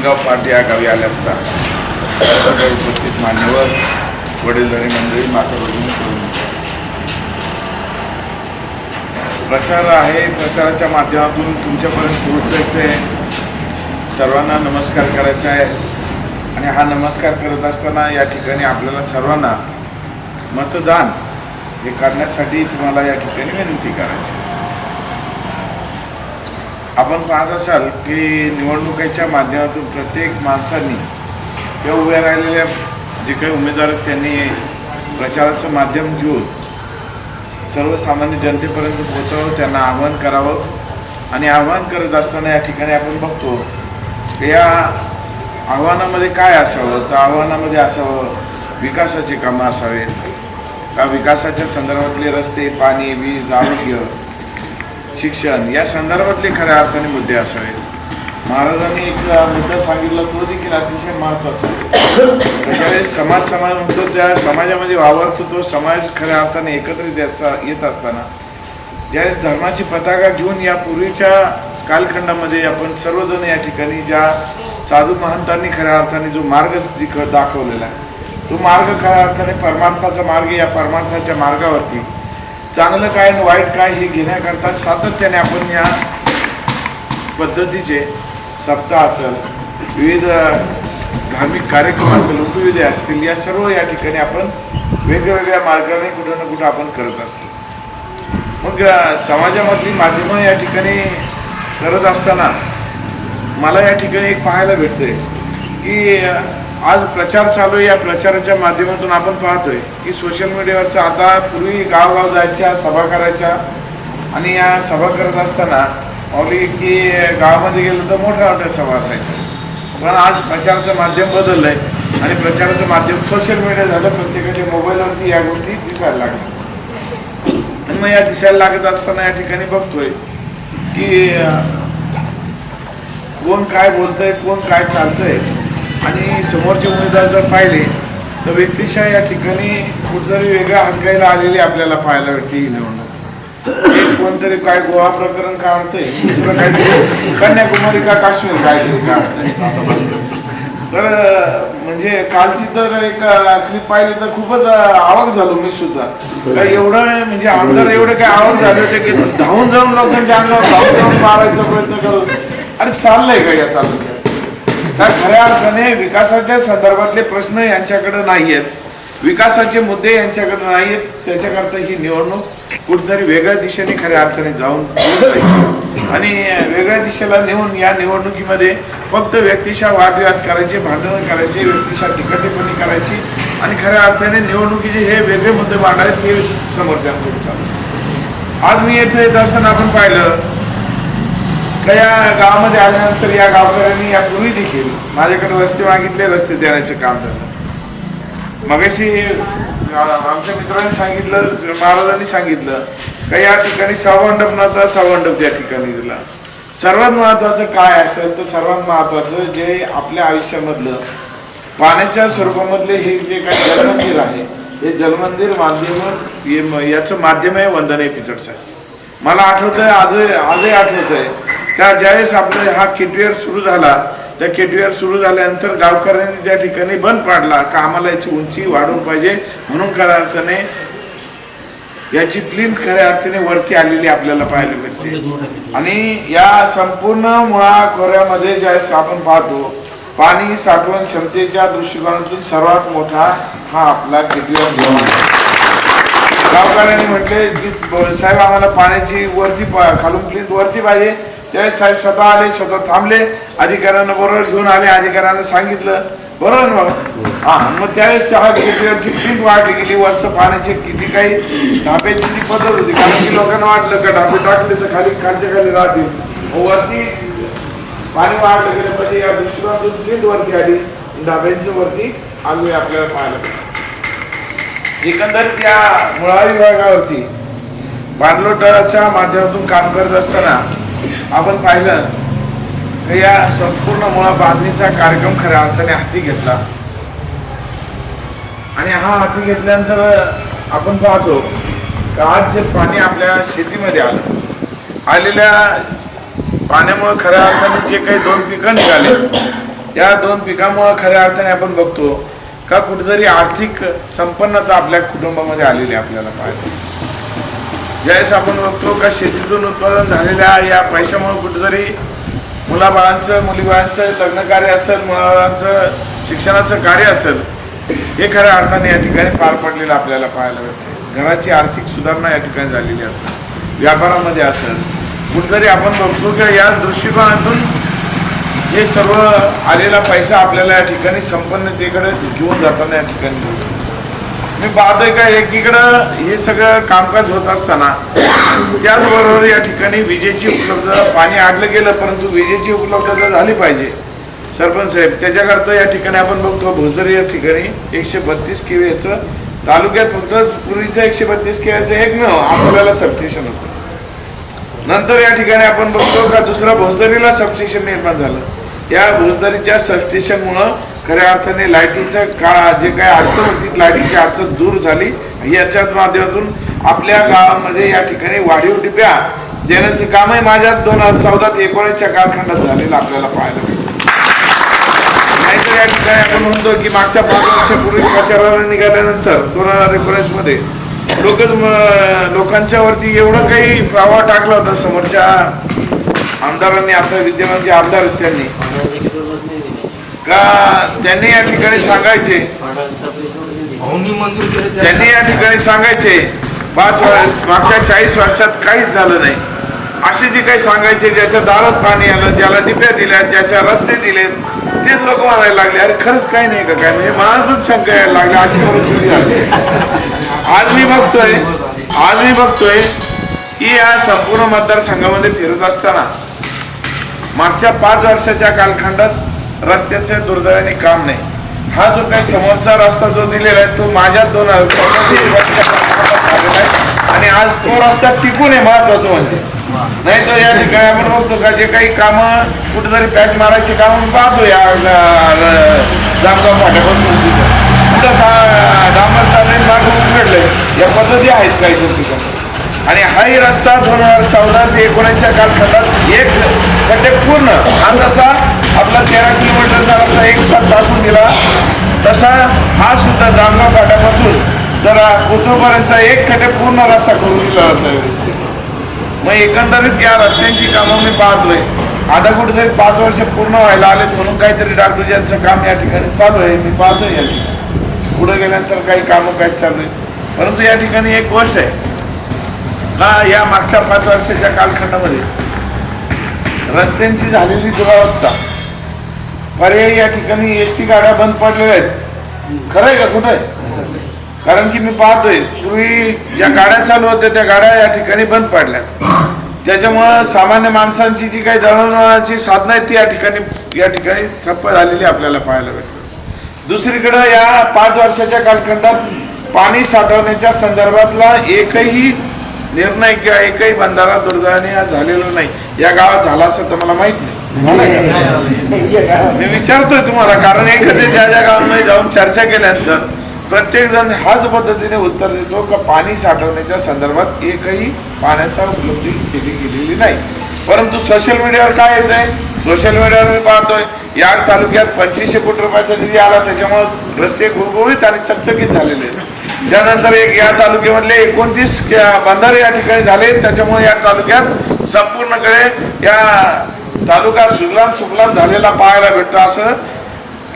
Varangaon party या गावी आल्या असता. सगळे उपस्थित मान्यवर वडीलधारी मंडळी माता प्रचार आहे प्रचाराच्या माध्यमातून तुमच्यापर्यंत पोहोचायचं आहे सर्वांना नमस्कार करायचा आहे. आणि हा नमस्कार करत असताना या ठिकाणी आपल्याला सर्वांना मतदान हे करण्यासाठी तुम्हाला या ठिकाणी विनंती करायची. आपण पाहत असाल की निवडणुकीच्या माध्यमातून प्रत्येक माणसांनी या उभ्या राहिलेल्या जे काही उमेदवार आहेत त्यांनी प्रचाराचं माध्यम घेऊन सर्वसामान्य जनतेपर्यंत पोहोचावं त्यांना आव्हान करावं. आणि आव्हान करत असताना या ठिकाणी आपण बघतो या आव्हानामध्ये काय असावं? तर आव्हानामध्ये असावं विकासाची कामं असावेत. का विकासाच्या संदर्भातले रस्ते पाणी वीज आरोग्य शिक्षण या संदर्भातले खऱ्या अर्थाने मुद्दे असावेत. महाराजांनी एक मुद्दा सांगितला तो देखील अतिशय महत्त्वाचा आहे. ज्यावेळेस समाज समाज म्हणतो त्या समाजामध्ये वावरतो तो समाज खऱ्या अर्थाने एकत्रित असता येत असताना. ज्यावेळेस धर्माची पताका घेऊन या पूर्वीच्या कालखंडामध्ये आपण सर्वजण या ठिकाणी ज्या साधू महंतांनी खऱ्या अर्थाने जो मार्ग दाखवलेला आहे तो मार्ग खऱ्या अर्थाने परमार्थाचा मार्ग या परमार्थाच्या मार्गावरती चांगलं काय आणि वाईट काय हे घेण्याकरता सातत्याने आपण या पद्धतीचे सप्ताह असेल विविध धार्मिक कार्यक्रम असेल उपविधे असतील या सर्व या ठिकाणी आपण वेगवेगळ्या मार्गाने कुठं ना कुठं आपण करत असतो. मग समाजामधली माध्यमं या ठिकाणी करत असताना मला या ठिकाणी एक पाहायला भेटतंय की आज प्रचार चालू आहे. या प्रचाराच्या माध्यमातून आपण पाहतोय की सोशल मीडियावरचं आता पूर्वी गावगाव जायच्या सभा करायच्या आणि या सभा करत असताना ऑली की गावामध्ये गेलं तर मोठ्या मोठ्या सभा असायच्या. पण आज प्रचाराचं माध्यम बदललं आहे आणि प्रचाराचं माध्यम सोशल मीडिया झालं प्रत्येकाच्या मोबाईलवरती या गोष्टी दिसायला लागल्या. आणि मग या दिसायला लागत असताना या ठिकाणी बघतोय की कोण काय बोलतंय कोण काय चालतंय आणि समोरचे उमेदवार जर पाहिले तर व्यक्तिशः या ठिकाणी कुठेतरी वेगळ्या हंगायला आलेली आपल्याला पाहायला भेटते ही निवडणूक. एक कोणतरी काय गोवा प्रकरण काय दुसरं काहीतरी कन्याकुमारी का काश्मीर काहीतरी तर म्हणजे कालची तर एक क्लिप पाहिली तर खूपच आवक झालो मी सुद्धा. काय एवढं म्हणजे आमदार एवढे काय आवक झाले होते की धावून जाऊन लोकांच्या अंगावर धावून जाऊन मारायचा प्रयत्न करत अरे चाललंय का या तालुक्यात? का खऱ्या अर्थाने विकासाच्या संदर्भातले प्रश्न यांच्याकडे नाही आहेत विकासाचे मुद्दे यांच्याकडे नाही आहेत त्याच्याकरता ही निवडणूक कुठेतरी वेगळ्या दिशेने खऱ्या अर्थाने जाऊन आणि वेगळ्या दिशेला नेऊन या निवडणुकीमध्ये फक्त व्यक्तिशा वादविवाद करायचे भांडण करायचे व्यक्तिशा तिकटेपणी करायची आणि खऱ्या अर्थाने निवडणुकीचे हे वेगळे मुद्दे मांडायचे हे समर्थन चालू आज मी येथे येत असताना आपण पाहिलं आता या गावामध्ये आल्यानंतर या गावकऱ्यांनी यापूर्वी देखील माझ्याकडे रस्ते मागितले रस्ते देण्याचे काम झालं मगाशी आमच्या मित्रांनी सांगितलं महाराजांनी सांगितलं का या ठिकाणी सभामंडप नव्हता सभामंडप त्या ठिकाणी दिला. सर्वात महत्त्वाचं काय असेल तर सर्वात महत्त्वाचं जे आपल्या आयुष्यामधलं पाण्याच्या स्वरूपामधले हे जे काही जलमंदिर आहे हे जलमंदिर माध्यम याचं माध्यम आहे वंदने पिचडसाहेब मला आठवतंय आज आजही आठवतंय का ज्यावेळेस आपला हा किटवेअर सुरू झाला त्या किटवेअर सुरू झाल्यानंतर गावकऱ्यांनी त्या ठिकाणी बंद पाडला का आम्हाला याची उंची वाढून पाहिजे म्हणून खऱ्या अर्थाने याची प्लिंथ खऱ्या अर्थाने वरती आलेली आपल्याला पाहायला मिळते. आणि या संपूर्ण मुळा खोऱ्यामध्ये ज्यावेळेस आपण पाहतो पाणी साठवण क्षमतेच्या दृष्टिकोनातून सर्वात मोठा हा आपला किटवेअर घेऊन आहे. गावकऱ्यांनी म्हटले की साहेब आम्हाला पाण्याची वरती पा- खालून प्लीज वरती पाहिजे त्यावेळेस साहेब स्वतः आले स्वतः थांबले अधिकाऱ्यांना बरोबर घेऊन आले अधिकाऱ्यांना सांगितलं. बरोबर ना मग? हा मग त्यावेळेस हा गेटवरची प्लीज वाढली गेली वरचं पाण्याची किती काही ढाब्याची जी पद्धत होती कारण की लोकांना वाटलं का ढाबे टाकले तर खाली खालच्या खाली राहतील. मग वरती पाणी वाढलं गेलं म्हणजे या दुसऱ्यातून प्लीज वरती आली. ढाब्यांच्या वरती आम्ही आपल्याला पाहायला एकंदरीत या मुळा विभागावरती बांधलोटाच्या माध्यमातून काम करत असताना आपण पाहिलं की या संपूर्ण मुळा बांधणीचा कार्यक्रम खऱ्या अर्थाने हाती घेतला. आणि हा हाती घेतल्यानंतर आपण पाहतो की आज जे पाणी आपल्या शेतीमध्ये आलं आलेल्या पाण्यामुळे खऱ्या अर्थाने जे काही दोन पिकं निघाले या दोन पिकामुळं खऱ्या अर्थाने आपण बघतो का कुठेतरी आर्थिक संपन्नता आपल्या कुटुंबामध्ये आलेली आपल्याला पाहिजे ज्यावेळेस आपण बघतो का शेतीतून उत्पादन झालेल्या या पैशामुळे कुठेतरी मुलाबाळांचं मुलीबाळांचं लग्न कार्य असेल मुलाबाळांचं शिक्षणाचं कार्य असेल हे खऱ्या अर्थाने या ठिकाणी पार पडलेलं आपल्याला पाहायला मिळते घराची आर्थिक सुधारणा या ठिकाणी झालेली असेल व्यापारामध्ये असेल कुठेतरी आपण बघतो की या दृष्टिकोनातून हे सर्व आलेला पैसा आपल्याला या ठिकाणी संपन्नतेकडे घेऊन जाताना या ठिकाणी दिसतो. मी पाहतोय का एकीकडं हे सगळं कामकाज होत असताना त्याचबरोबर या ठिकाणी विजेची उपलब्धता पाणी आणलं गेलं परंतु विजेची उपलब्धता झाली पाहिजे. सरपंच साहेब त्याच्याकरता या ठिकाणी आपण बघतो भोजर या ठिकाणी एकशे बत्तीस किव्याचं तालुक्यात फक्त पूर्वीचं एकशे बत्तीस किव्याचं एक न आपल्याला सबस्टेशन होतं. नंतर या ठिकाणी आपण बघतो का दुसरा भोजदरीला सबस्टेशन निर्माण झालं. या भोजदरीच्या सबस्टेशनमुळं खऱ्या अर्थाने लाईटीचं का जे काही अडचण होती लाईटीची अडचण दूर झाली. याच्या माध्यमातून आपल्या गावामध्ये या ठिकाणी वाढीव डिब्या देण्याचं कामही माझ्या दोन हजार चौदा ते एकोणीसच्या कालखंडात झालेलं आपल्याला पाहायला मिळतं. नाहीतर या ठिकाणी आपण म्हणतो की मागच्या पाच वर्षापूर्वी प्रचाराला निघाल्यानंतर दोन हजार एकोणीसमध्ये मध्ये लोकांच्यावरती एवढं काही प्रभाव टाकला होता समोरच्या आमदारांनी आता विद्यमान जे आमदार आहेत त्यांनी. का त्यांनी या ठिकाणी सांगायचे? त्यांनी या ठिकाणी सांगायचे पाच वर्ष मागच्या चाळीस वर्षात काहीच झालं नाही. असे जे काही सांगायचे ज्याच्या दारात पाणी आलं ज्याला डिप्या दिल्या ज्याच्या रस्ते दिलेत तेच लोक म्हणायला लागले अरे खरंच काही नाही का काय म्हणजे मनातच शंका यायला लागली अशी परिस्थिती झाली. आज मी बघतोय आज मी बघतोय की या संपूर्ण मतदारसंघामध्ये फिरत असताना मागच्या पाच वर्षाच्या कालखंडात रस्त्याचे दुर्दैवाने काम नाही. हा जो काही समोरचा रस्ता जो दिलेला आहे तो माझ्या दोन आणि आज तो रस्ता टिकून आहे महत्वाचं म्हणजे. नाही तर या ठिकाणी आपण बघतो का जे काही कामं कुठेतरी पॅच मारायची कामं पाहतो या जामगाव फाट्यापासून. तिथं कुठं डांबर चालले मागं उघडले या पद्धती आहेत काही दोन आणि हाही रस्ता दोन हजार चौदा ते एकोणीसच्या कालखंडात एक खड्डे पूर्ण हा जसा आपला तेरा किलोमीटरचा रस्ता एक साथ टाकून दिला. तसा हा सुद्धा जामगाव फाट्यापासून जरा कोथरूडपर्यंतचा एक खड्डे पूर्ण रस्ता करून दिला जातो व्यवस्थित. मग एकंदरीत या रस्त्यांची कामं मी पाहतोय. आता कुठेतरी पाच वर्ष पूर्ण व्हायला आलेत म्हणून काहीतरी डागडुजांचं काम या ठिकाणी चालू आहे. मी पाहतोय या ठिकाणी. पुढे गेल्यानंतर काही कामं काय चालू आहे परंतु या ठिकाणी एक गोष्ट आहे. का या मागच्या पाच वर्षाच्या कालखंडामध्ये रस्त्यांची झालेली दुरावस्था पर्यायी या ठिकाणी एस टी गाड्या बंद पडलेल्या आहेत. खरं आहे का कुठं आहे कारण की मी पाहतोय पूर्वी ज्या गाड्या चालू होत्या त्या गाड्या या ठिकाणी बंद पडल्या. त्याच्यामुळं सामान्य माणसांची जी काही दळणवळणाची साधनं आहेत ती या ठिकाणी या ठिकाणी ठप्प झालेली आपल्याला पाहायला भेटतात. दुसरीकडं या पाच वर्षाच्या कालखंडात पाणी साठवण्याच्या संदर्भातला एकही निर्णय किंवा एकही बंधारा दुर्दैवाने आज झालेला नाही. या गावात झाला असं तर मला माहीत नाही. मी विचारतोय तुम्हाला कारण एकच ज्या ज्या गावांमध्ये जाऊन चर्चा केल्यानंतर प्रत्येक जण ह्याच पद्धतीने उत्तर देतो का पाणी साठवण्याच्या संदर्भात एकही पाण्याचा उपलब्धी केली गेलेली नाही. परंतु सोशल मीडियावर काय येत आहे सोशल मीडियावर मी पाहतोय या तालुक्यात पंचवीसशे कोटी रुपयाचा निधी आला त्याच्यामुळे रस्ते गुळगुळीत आणि चकचकीत झालेले आहेत. त्यानंतर एक या तालुक्यामधले एकोणतीस बंधारे या ठिकाणी झाले. त्याच्यामुळे या तालुक्यात संपूर्णकडे या तालुका सुजलाम सुफलाम झालेला पाहायला भेटतो. असं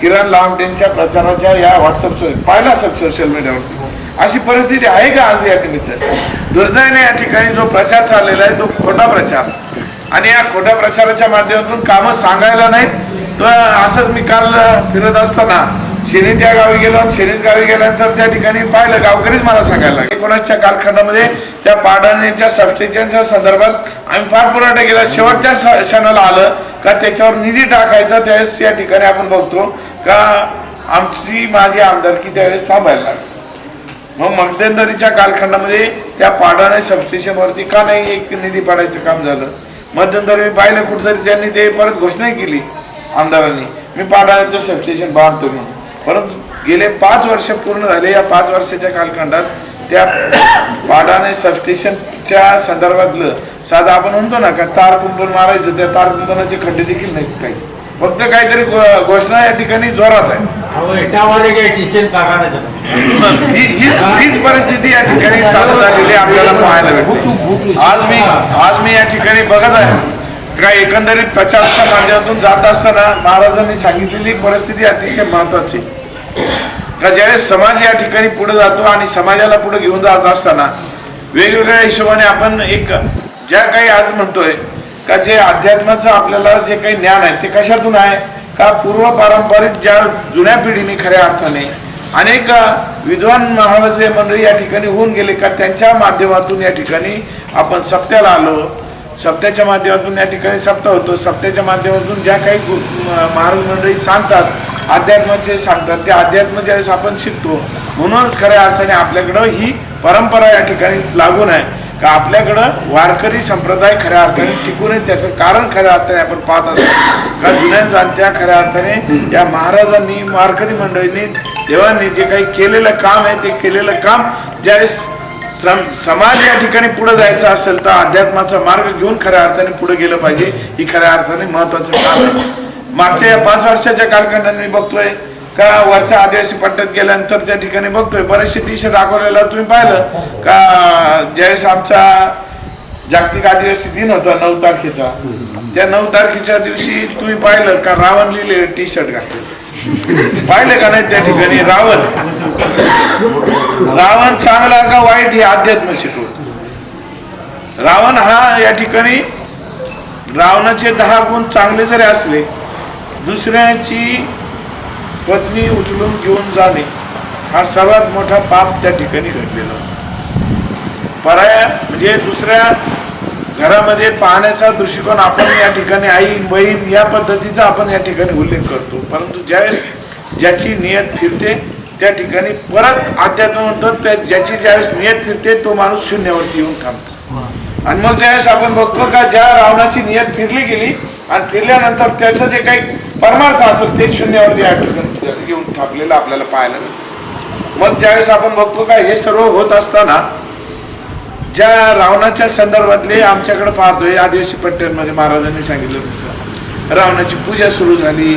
किरण लामटेंच्या प्रचाराच्या या व्हॉट्सअप पाहिला असेल सोशल मीडियावरती अशी परिस्थिती आहे का आज या निमित्त? दुर्दैवाने या ठिकाणी जो प्रचार चाललेला आहे तो खोटा प्रचार. आणि या खोट्या प्रचाराच्या माध्यमातून कामं सांगायला नाहीत. तर असंच मी काल फिरत असताना शेनीत या गावी गेलो आणि शेनीत गावी गेल्यानंतर त्या ठिकाणी पाहिलं गावकरीच मला सांगायला लागले. एकोणीसच्या कालखंडामध्ये त्या पाडाण्याच्या सबस्टेशनच्या संदर्भात आम्ही फार पुरवठा केला. शेवटच्या क्षणाला आलं का त्याच्यावर निधी टाकायचा त्यावेळेस या ठिकाणी आपण बघतो का आमची माझी आमदारकी त्यावेळेस थांबायला लागली. मग मध्यंतरीच्या कालखंडामध्ये त्या पाडाणे सबस्टेशनवरती का नाही एक निधी पाडायचं काम झालं? मध्यंतरी मी पाहिलं कुठेतरी त्यांनी ते परत घोषणाही केली आमदारांनी. मी पाडाण्याचं सबस्टेशन बांधतो म्हणून. परंतु गेले पाच वर्ष पूर्ण झाले या पाच वर्षाच्या कालखंडात त्या पाडाणे सबस्टेशनच्या संदर्भातलं साधं आपण म्हणतो ना का तार कुंपण मारायचं त्या तार कुंपणाचे खड्डे देखील नाहीत काही. फक्त काहीतरी घोषणा या ठिकाणी जोरात आहे. ही हीच परिस्थिती या ठिकाणी चालू झालेली आपल्याला पाहायला भेटते. आज मी आज मी या ठिकाणी बघत आहे. काय एकंदरीत प्रचाराच्या माध्यमातून जात असताना महाराजांनी सांगितलेली परिस्थिती अतिशय महत्वाची. का ज्यावेळेस समाज या ठिकाणी पुढे जातो आणि समाजाला पुढे घेऊन जात असताना वेगवेगळ्या हिशोबाने आपण एक ज्या काही आज म्हणतोय का जे अध्यात्माचं आपल्याला जे काही ज्ञान आहे ते कशातून आहे? का पूर्व पारंपरिक ज्या जुन्या पिढीने खऱ्या अर्थाने अनेक विद्वान महाराज मंडळी या ठिकाणी होऊन गेले का त्यांच्या माध्यमातून या ठिकाणी आपण सत्याला आलो सप्त्याच्या माध्यमातून या ठिकाणी सप्ताह होतो. सप्त्याच्या माध्यमातून ज्या काही महाराज मंडळी सांगतात अध्यात्माचे सांगतात ते अध्यात्म ज्यावेळेस आपण शिकतो. म्हणूनच खऱ्या अर्थाने आपल्याकडं ही परंपरा या ठिकाणी लागून आहे. का आपल्याकडं वारकरी संप्रदाय खऱ्या अर्थाने टिकून आहे. त्याचं कारण खऱ्या अर्थाने आपण पाहत असतो. का जुन्या जाणत्या खऱ्या अर्थाने या महाराजांनी वारकरी मंडळींनी देवांनी जे काही केलेलं काम आहे ते केलेलं काम ज्यावेळेस श्रम समाज या ठिकाणी पुढे जायचं असेल तर अध्यात्माचा मार्ग घेऊन खऱ्या अर्थाने पुढे गेलं पाहिजे. ही खऱ्या अर्थाने महत्वाचं काम आहे. मागच्या या पाच वर्षाच्या कालखंडात मी बघतोय का वरच्या आदिवासी पट्ट्यात गेल्यानंतर त्या ठिकाणी बघतोय. बरेचसे टी शर्ट दाखवलेला तुम्ही पाहिलं का ज्यावेळेस आमचा जागतिक आदिवासी दिन होता नऊ तारखेचा. त्या नऊ तारखेच्या दिवशी तुम्ही पाहिलं का रावण लिहिले टी शर्ट घातले पाहिलं का नाही त्या ठिकाणी रावण? रावण चांगला का वाईट हे अध्यात्म शिकवत. रावण हा या ठिकाणी रावणाचे दहा गुण चांगले जरी असले दुसऱ्याची पत्नी उचलून घेऊन जाणे हा सर्वात मोठा पाप त्या ठिकाणी घडलेला पराया म्हणजे दुसऱ्या घरामध्ये पाहण्याचा दृष्टिकोन आपण या ठिकाणी आई बहीण या पद्धतीचा आपण या ठिकाणी उल्लेख करतो. परंतु ज्यावेळेस ज्याची नियत फिरते त्या ठिकाणी परत अध्यात्म म्हणतात त्या ज्याची ज्यावेळेस नियत फिरते तो माणूस शून्यावरती येऊन थांबतो. आणि मग ज्यावेळेस आपण बघतो का ज्या रावणाची नियत फिरली गेली आणि फिरल्यानंतर त्याचं जे काही परमार्थ असेल ते शून्यावरती या ठिकाणी येऊन थांबलेलं आपल्याला पाहायला मिळतं. मग ज्यावेळेस आपण बघतो का हे सर्व होत असताना ज्या रावणाच्या संदर्भातले आमच्याकडे पाहतोय आदिवासी पट्ट्यांमध्ये महाराजांनी सांगितलं तसं. रावणाची पूजा सुरू झाली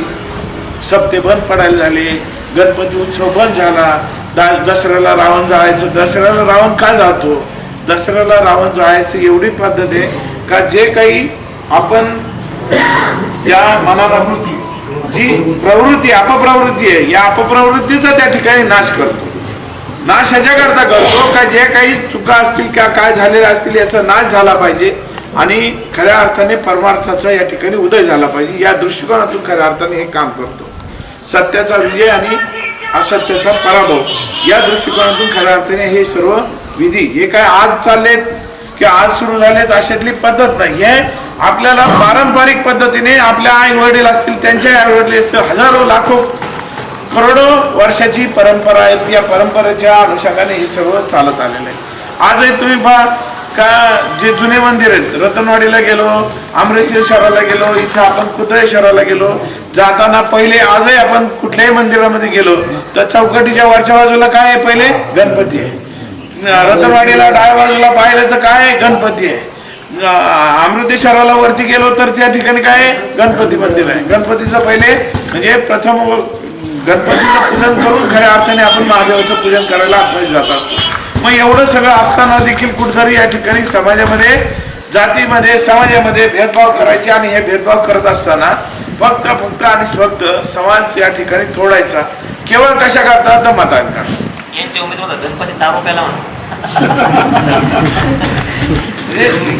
सप्ते बंद पडायला झाले गणपती उत्सव बंद झाला. दा- दसऱ्याला रावण जाळायचं दसऱ्याला रावण का जातो? दसऱ्याला रावण जाळायचं एवढी पद्धत आहे का जे काही आपण ज्या मनाला जी प्रवृत्ती अपप्रवृत्ती आहे या अपप्रवृत्तीचा त्या ठिकाणी नाश करतो. नाश ह्याच्याकरता करतो का जे काही चुका असतील किंवा काय झालेल्या असतील याचा नाश झाला पाहिजे आणि खऱ्या अर्थाने परमार्थाचा या ठिकाणी उदय झाला पाहिजे. या दृष्टिकोनातून खऱ्या अर्थाने हे काम करतो. सत्याचा विजय आणि असत्याचा पराभव. या दृष्टिकोनातून खऱ्या अर्थाने हे सर्व विधी हे काय आज चाललेत की आज सुरू झालेत अशातली पद्धत नाही. हे आपल्याला पारंपरिक पद्धतीने आपल्या आई वडील असतील त्यांच्या आई वडील असतील हजारो लाखो करोडो वर्षाची परंपरा आहे या परंपरेच्या अनुषंगाने हे सर्व चालत आलेलं आहे. आजही तुम्ही पहा का जे जुने मंदिर आहेत रतनवाडीला गेलो अमृतसर शहराला गेलो इथं आपण कुतळेश्वराला गेलो जाताना पहिले आजही आपण कुठल्याही मंदिरामध्ये गेलो तर चौकटीच्या वरच्या बाजूला काय आहे पहिले? गणपती आहे. रतनवाडीला डाव्या बाजूला पाहिलं तर काय आहे? गणपती आहे. अमृतेश्वराला वरती गेलो तर त्या ठिकाणी काय आहे? गणपती मंदिर आहे. गणपतीचं पहिले म्हणजे प्रथम गणपतीचं पूजन करून खऱ्या अर्थाने आपण महादेवाचं पूजन करायला आपण जात असतो. मग एवढं सगळं असताना देखील कुठंतरी या ठिकाणी समाजामध्ये जातीमध्ये समाजामध्ये भेदभाव करायचे आणि हे भेदभाव करत असताना फक्त फक्त आणि फक्त समाज या ठिकाणी तोडायचा. केवळ कशा करता तर मतान करता यांचे उमेदवार गणपती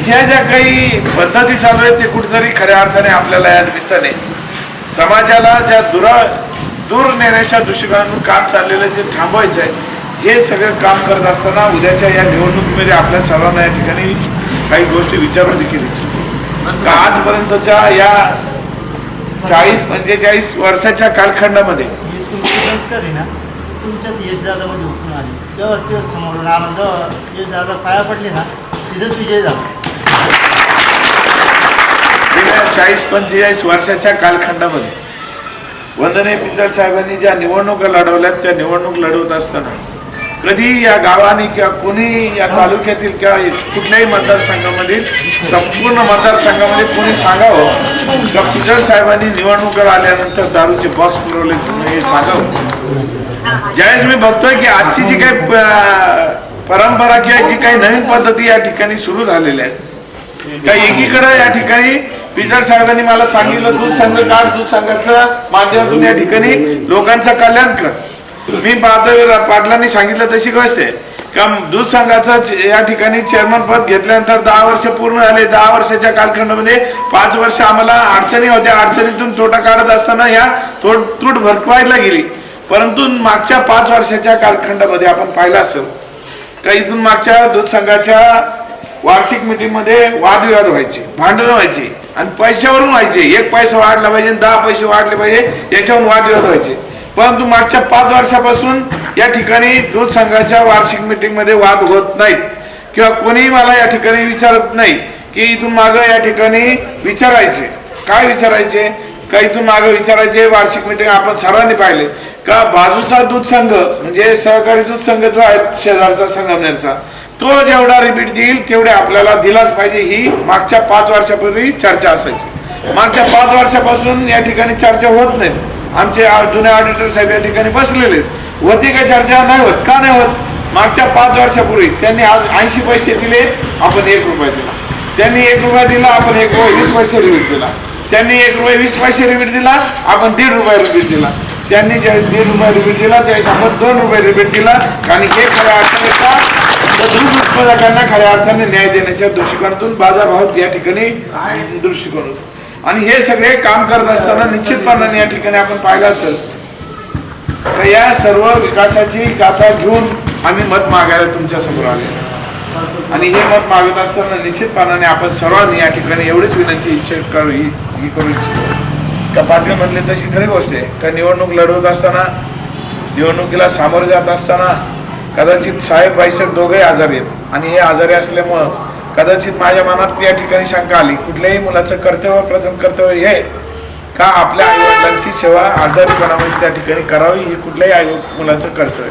ह्या ज्या काही पद्धती चालू आहेत ते कुठेतरी खऱ्या अर्थाने आपल्याला या निमित्ताने समाजाला ज्या दुरा दूर नेण्याच्या दृष्टिकोनातून काम चाललेलं आहे ते थांबवायचं आहे. हे सगळं काम करत असताना उद्याच्या या निवडणुकीमध्ये आपल्या सर्वांना या ठिकाणी काही गोष्टी विचारून देखील इच्छितो. आजपर्यंतच्या या चाळीस पंचेचाळीस वर्षाच्या कालखंडामध्ये. ही तुमची संस्कार आहे ना तुमच्याच यशदादामध्ये उठून आली. जेव्हा ते समोरून आला जेव्हा यशदादा पाया पडले ना तिथंच विजय झाला. गेल्या चाळीस पंचेचाळीस वर्षाच्या कालखंडामध्ये. वंदने पिंचड साहेबांनी ज्या निवडणुका लढवल्यात त्या निवडणूक लढवत असताना कधी या गावाने किंवा कोणी या तालुक्यातील किंवा कुठल्याही मतदारसंघामधील संपूर्ण मतदारसंघामध्ये कोणी सांगावं? का पिचड साहेबांनी निवडणुकीला आल्यानंतर दारूचे बॉक्स पुरवले तुम्ही हे सांगावं? ज्यावेळेस मी बघतोय की आजची जी काही परंपरा किंवा जी काही नवीन पद्धती या ठिकाणी सुरू झालेल्या आहेत. का एकीकडं या ठिकाणी पिचड साहेबांनी मला सांगितलं दूध संघ काढ दूध संघाचं माध्यमातून या ठिकाणी लोकांचं कल्याण कर. मी पाहतोय पाटलांनी सांगितलं तशी गोष्ट आहे. का दूध संघाचं या ठिकाणी चेअरमन पद घेतल्यानंतर दहा वर्ष पूर्ण झाले. दहा वर्षाच्या कालखंडामध्ये पाच वर्ष आम्हाला अडचणी होत्या. अडचणीतून तोटा काढत असताना ह्या तोड तूट भरपायला गेली. परंतु मागच्या पाच वर्षाच्या कालखंडामध्ये आपण पाहिलं असेल का इथून मागच्या दूध संघाच्या वार्षिक मीटिंगमध्ये वादविवाद व्हायचे भांडणं व्हायचे आणि पैशावरून व्हायचे. एक पैसा वाढला पाहिजे दहा पैसे वाढले पाहिजे याच्यावरून वादविवाद व्हायचे. परंतु मागच्या पाच वर्षापासून या ठिकाणी दूध संघाच्या वार्षिक मीटिंगमध्ये वाद होत नाहीत. किंवा कोणीही मला या ठिकाणी विचारत नाही की इथून मागं या ठिकाणी विचारायचे. काय विचारायचे? का इथून मागं विचारायचे? वार्षिक मीटिंग आपण सर्वांनी पाहिले. का बाजूचा दूध संघ म्हणजे सहकारी दूध संघ जो आहे शेजारचा संगमनेरचा तो जेवढा रिपीट देईल तेवढे आपल्याला दिलाच पाहिजे ही मागच्या पाच वर्षापूर्वी चर्चा असायची. मागच्या पाच वर्षापासून या ठिकाणी चर्चा होत नाही. आमचे जुने ऑडिटर साहेब या ठिकाणी बसलेले आहेत. होती का चर्चा नाही होत का नाही होत? मागच्या पाच वर्षापूर्वी त्यांनी आज ऐंशी पैसे दिले आपण एक रुपया दिला. त्यांनी एक रुपया दिला आपण एक रुपये वीस पैसे रिबीट दिला. त्यांनी एक रुपये वीस पैसे रिबीट दिला आपण दीड रुपये रिबीट दिला. त्यांनी ज्या दीड रुपये रिबीट दिला त्यावेळेस आपण दोन रुपये रिबीट दिला. आणि हे खऱ्या अर्थाने का? तर दूध उत्पादकांना खऱ्या अर्थाने न्याय देण्याच्या दृष्टिकोनातून बाजारभाव या ठिकाणी दृष्टिकोन होतो. आणि हे सगळे काम करत असताना निश्चितपणाने या ठिकाणी आपण पाहिलं असेल तर या सर्व विकासाची गाथा घेऊन आम्ही मत मागायला तुमच्यासमोर आले. आणि हे मत मागत असताना निश्चितपणाने आपण सर्वांनी या ठिकाणी एवढीच विनंती इच्छा करू ही ही करू इच्छितो. का पाटील म्हणले तशी खरी गोष्ट आहे. का निवडणूक लढवत असताना निवडणुकीला सामोरं जात असताना कदाचित साहेब बाईसाहेब दोघे आजारी आहेत. आणि हे आजारी असल्यामुळं कदाचित माझ्या मनात या ठिकाणी शंका आली. कुठल्याही मुलाचं कर्तव्य प्रथम कर्तव्य हे का आपल्या आईवडिलांची सेवा आजारीपणामध्ये त्या ठिकाणी करावी हे कुठल्याही आई मुलाचं कर्तव्य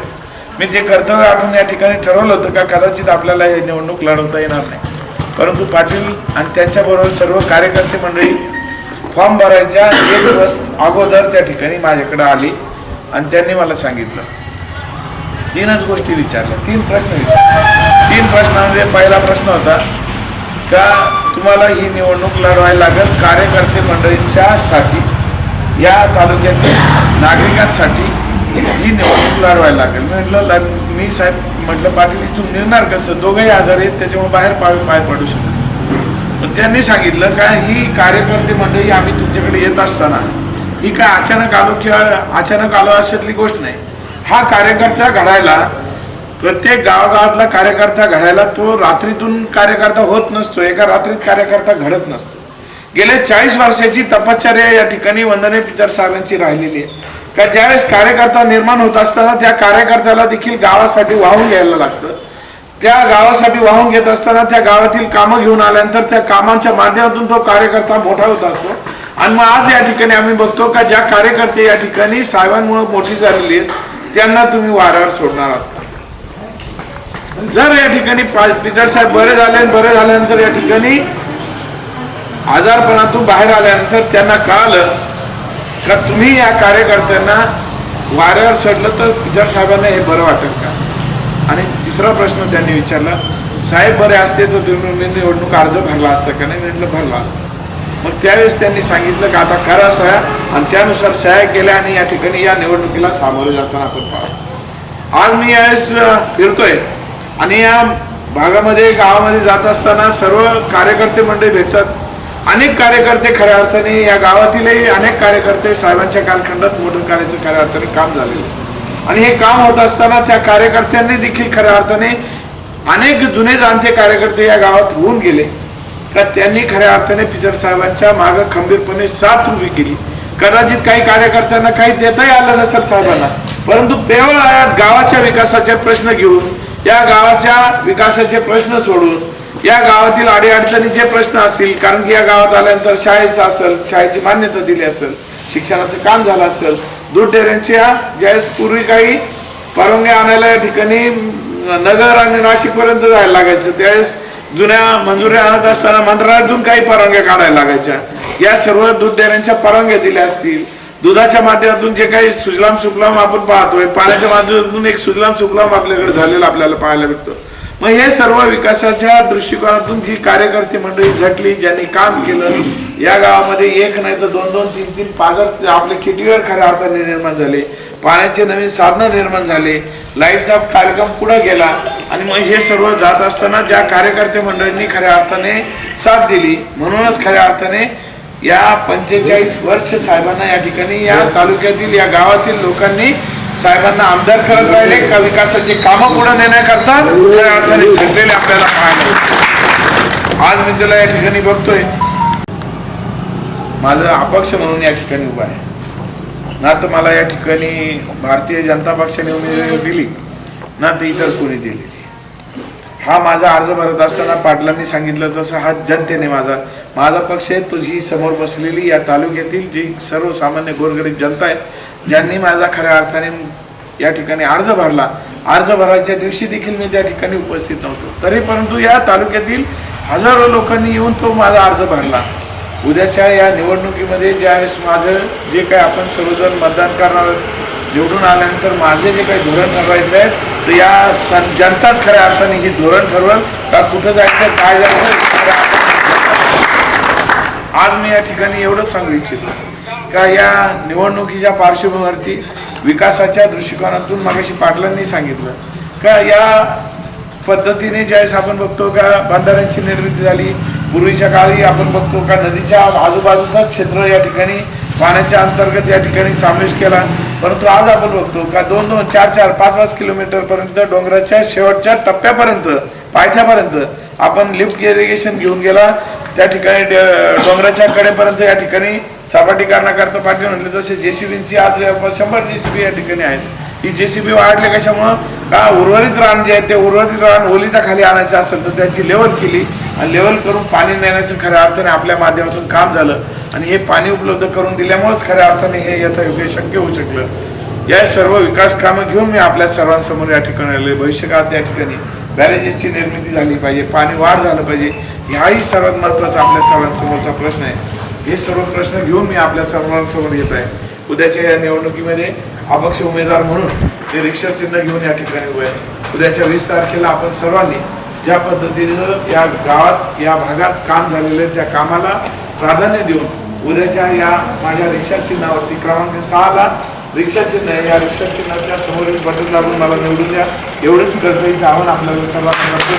मी ते कर्तव्य आपण या ठिकाणी ठरवलं होतं का कदाचित आपल्याला हे निवडणूक लढवता येणार नाही. परंतु पाटील आणि त्यांच्याबरोबर सर्व कार्यकर्ते मंडळी फॉर्म भरायच्या एक दिवस अगोदर त्या ठिकाणी माझ्याकडे आली आणि त्यांनी मला सांगितलं. तीनच गोष्टी विचारल्या. तीन प्रश्न विचारले. तीन प्रश्नामध्ये पहिला प्रश्न होता का तुम्हाला ही निवडणूक लढवायला लागेल कार्यकर्ते मंडळींच्या साठी या तालुक्यातील नागरिकांसाठी ही निवडणूक लढवायला लागेल? म्हटलं मी साहेब म्हटलं पाटील इथून निघणार कसं? दोघंही आजार आहेत त्याच्यामुळे बाहेर पाय पाय पडू शकत पण त्यांनी सांगितलं का ही कार्यकर्ते मंडळी आम्ही तुमच्याकडे येत असताना ही काय अचानक आलो किंवा अचानक आलो अशातली गोष्ट नाही. हा कार्यकर्ता घडायला प्रत्येक गावागावातला कार्यकर्ता घडायला तो रात्रीतून कार्यकर्ता होत नसतो एका रात्रीत कार्यकर्ता घडत नसतो. गेल्या चाळीस वर्षाची तपश्चर्या या ठिकाणी वंदने पितर साहेबांची राहिलेली आहे. का ज्यावेळेस कार्यकर्ता निर्माण होत असताना त्या कार्यकर्त्याला देखील गावासाठी वाहून घ्यायला लागतं. त्या गावासाठी वाहून घेत असताना त्या गावातील कामं घेऊन आल्यानंतर त्या कामांच्या माध्यमातून तो कार्यकर्ता मोठा होत असतो. आणि मग आज या ठिकाणी आम्ही बघतो का ज्या कार्यकर्ते या ठिकाणी साहेबांमुळे मोठी झालेली आहेत त्यांना तुम्ही वाऱ्यावर सोडणार आहात. जर या ठिकाणी पा- साहेब बरे झाले आणि बरे झाल्यानंतर या ठिकाणी आजारपणातून बाहेर आल्यानंतर त्यांना कळालं का तुम्ही या कार्यकर्त्यांना वाऱ्यावर सोडलं तर पितर साहेबांना हे बरं वाटेल का? आणि तिसरा प्रश्न त्यांनी विचारला साहेब बरे असते तर मी निवडणूक अर्ज भरला असता का नाही? म्हटलं भरला असता. मग त्यावेळेस त्यांनी सांगितलं का आता करा सह्या आणि त्यानुसार सह्या केल्या आणि या ठिकाणी या निवडणुकीला सामोरे जाताना आपण पाहू. आज मी यावेळेस फिरतोय. आणि या भागामध्ये गावामध्ये जात असताना सर्व कार्यकर्ते मंडळी भेटतात. अनेक कार्यकर्ते खऱ्या अर्थाने या गावातीलही अनेक कार्यकर्ते साहेबांच्या कालखंडात मोठं करायचं खऱ्या अर्थाने काम झालेलं आणि हे काम होत असताना त्या कार्यकर्त्यांनी देखील खऱ्या अर्थाने अनेक जुने जाणते कार्यकर्ते या गावात होऊन गेले. का त्यांनी खऱ्या अर्थाने पितर साहेबांच्या मागं खंबीरपणे साथ उभी केली. कदाचित काही कार्यकर्त्यांना काही देताही आलं नसेल साहेबांना. परंतु केवळ गावाच्या विकासाचे प्रश्न घेऊन या गावाच्या विकासाचे प्रश्न सोडून या गावातील अडीअडचणीचे प्रश्न असतील कारण की या गावात आल्यानंतर शाळेचं असेल शाळेची मान्यता दिली असेल शिक्षणाचं काम झालं असेल दूध डेऱ्यांच्या ज्यावेळेस पूर्वी काही परवानगी आणायला या ठिकाणी नगर आणि नाशिक पर्यंत जायला लागायचं त्यावेळेस जुन्या मंजुऱ्या आणत असताना मंत्रालयातून काही परवानग्या काढायला लागायच्या. या सर्व दूध देण्याच्या परवानग्या दिल्या असतील. दुधाच्या माध्यमातून जे काही सुजलाम सुफलाम आपण पाहतोय पाण्याच्या माध्यमातून एक सुजलाम सुफलाम आपल्याकडे झालेलं आपल्याला पाहायला भेटतं. मग हे सर्व विकासाच्या दृष्टिकोनातून जी कार्यकर्ते मंडळी झटली ज्यांनी काम केलं या गावामध्ये एक नाही तर दोन दोन तीन तीन पालक आपल्या किटीवर खऱ्या अर्थाने निर्माण झाले. पाण्याचे नवीन साधनं निर्माण झाले. लाईटचा कार्यक्रम पुढं गेला. आणि मग हे सर्व जात असताना ज्या कार्यकर्ते मंडळींनी खऱ्या अर्थाने साथ दिली म्हणूनच खऱ्या अर्थाने या पंचेचाळीस वर्ष साहेबांना या ठिकाणी या तालुक्यातील या गावातील लोकांनी साहेबांना आमदार करत राहिले. का विकासाचे कामं पुढे नेण्याकरता खऱ्या अर्थाने झटलेले आपल्याला पाहायला आज मी तुला या ठिकाणी बघतोय. माझं अपक्ष म्हणून या ठिकाणी उभा आहे. ना तर मला या ठिकाणी भारतीय जनता पक्षाने उमेदवारी दिली ना तर इतर कोणी दिली. हा माझा अर्ज भरत असताना पाटलांनी सांगितलं तसं हा जनतेने माझा माझा पक्ष आहे तुझी समोर बसलेली या तालुक्यातील जी सर्वसामान्य गोरगरीब जनता आहे ज्यांनी माझा खऱ्या अर्थाने या ठिकाणी अर्ज भरला. अर्ज भरायच्या दिवशी देखील मी त्या ठिकाणी उपस्थित नव्हतो. तरी परंतु या तालुक्यातील हजारो लोकांनी येऊन तो माझा अर्ज भरला. उद्याच्या या निवडणुकीमध्ये ज्यावेळेस माझं जे काही आपण सर्वजण मतदान करणार आहोत, निवडून आल्यानंतर माझे जे काही धोरण ठरवायचं आहे तर या सं जनताच खऱ्या अर्थाने ही धोरण ठरवल का कुठं जायचं काय जायचं आज मी या ठिकाणी एवढंच सांगू इच्छितो का या निवडणुकीच्या पार्श्वभूमीवरती विकासाच्या दृष्टिकोनातून मागाशी पाटलांनी सांगितलं का या पद्धतीने ज्यावेळेस आपण बघतो का बंधाऱ्यांची निर्मिती झाली पूर्वीच्या काळी आपण बघतो का नदीच्या आजूबाजूचा क्षेत्र या ठिकाणी पाण्याच्या अंतर्गत या ठिकाणी समावेश केला. परंतु आज आपण बघतो का दोन दोन चार चार पाच पाच किलोमीटर पर्यंत डोंगराच्या शेवटच्या टप्प्यापर्यंत पायथ्यापर्यंत आपण लिफ्ट इरिगेशन घेऊन गेला. त्या ठिकाणी ड- डोंगराच्या कडेपर्यंत या ठिकाणी सपाटीकरणाकरता पाठी म्हणले तसे जेसीबींची आज जवळपास शंभर जेसीबी या ठिकाणी आहेत. ही जेसीबी वाढले कशामुळं? का उर्वरित रान जे आहे ते उर्वरित रान ओलिता खाली आणायचं असेल तर त्याची लेवल केली आणि लेवल करून पाणी नेण्याचं खऱ्या अर्थाने आपल्या माध्यमातून काम झालं. आणि हे पाणी उपलब्ध करून दिल्यामुळेच खऱ्या अर्थाने हे यथायोग्य शक्य होऊ शकलं. या सर्व विकास कामं घेऊन मी आपल्या सर्वांसमोर या ठिकाणी आले भविष्यकाळात या ठिकाणी बॅरेजेसची निर्मिती झाली पाहिजे पाणी वाढ झालं पाहिजे ह्याही सर्वात महत्त्वाचा आपल्या सर्वांसमोरचा प्रश्न आहे. हे सर्व प्रश्न घेऊन मी आपल्या सर्वांसमोर येत आहे. उद्याच्या या निवडणुकीमध्ये अपक्ष उमेदवार म्हणून ते रिक्षा चिन्ह घेऊन या ठिकाणी उभे उद्याच्या वीस तारखेला आपण सर्वांनी ज्या पद्धतीनं या गावात या भागात काम झालेलं आहे त्या कामाला प्राधान्य देऊन उद्याच्या या माझ्या रिक्षा चिन्हावरती क्रमांक सहाला रिक्षा चिन्ह आहे. या रिक्षा चिन्हाच्या समोरील बटन दाबून मला निवडून द्या. एवढंच गरजेचं आव्हान आपल्याला सर्वांना करतो.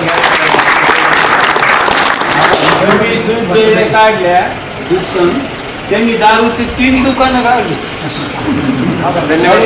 मी काढल्या दूध त्यांनी दारूची तीन दुकानं काढली. धन्यवाद